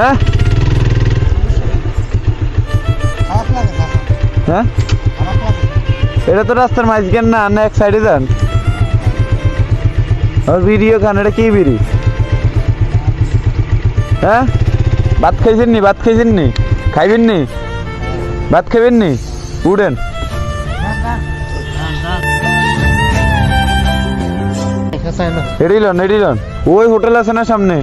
হ্যাঁ? হ্যাঁ? এটা তো রাস্তার মাঝখান না না এক সাইডে যান। আর ভিডিও খান এটা কি বিড়ি? হ্যাঁ? ভাত খাইছেন নি ভাত খাইছেন নি খাইবেন নি ভাত খাইবেন নি উড়েন এডিলন এডিলন। ওই হোটেল আছে না সামনে?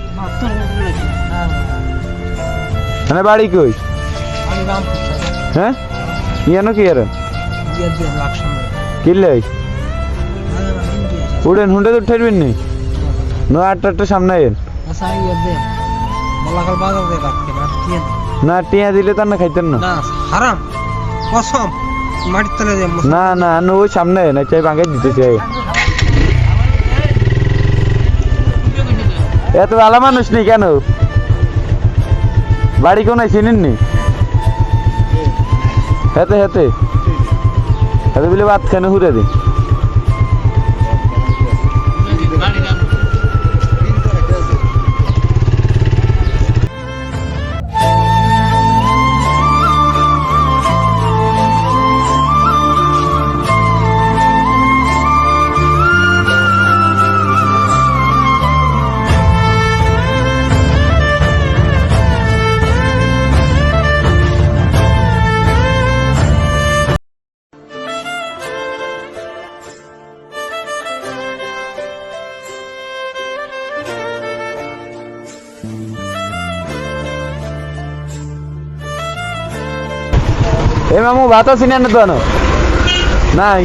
মানে বাড়ি কই? হ্যাঁ? ইয়ানো কি আর কিনলে উড়েন হুন্ডে তো ঠেরবেন নি? নো আটটা আটটা সামনে আইন না টিয়া দিলে তো আর না খাইতেন না। হারাম। কসম। মাটির তলে না না না ওই সামনে না চাই ভাঙে দিতে চাই এত ভালো মানুষ নেই কেন? বাড়ি কোন চিনেননি? হেতে হেতে হেতে বলে ভাত কেন হুরে দি। এ মামু ভাত আছে না তো নাই।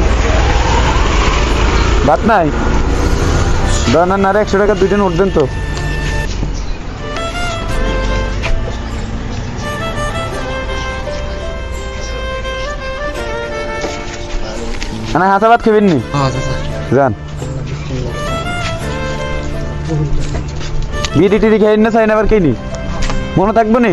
ভাত নাই? দানা না একশো টাকা দুইটা নোট দেন তো। না হাতা ভাত খাবেন নি? যান। বিড়ি টিড়ি খাই না চাই না আবার খেয়ে নি। মনে থাকব নি?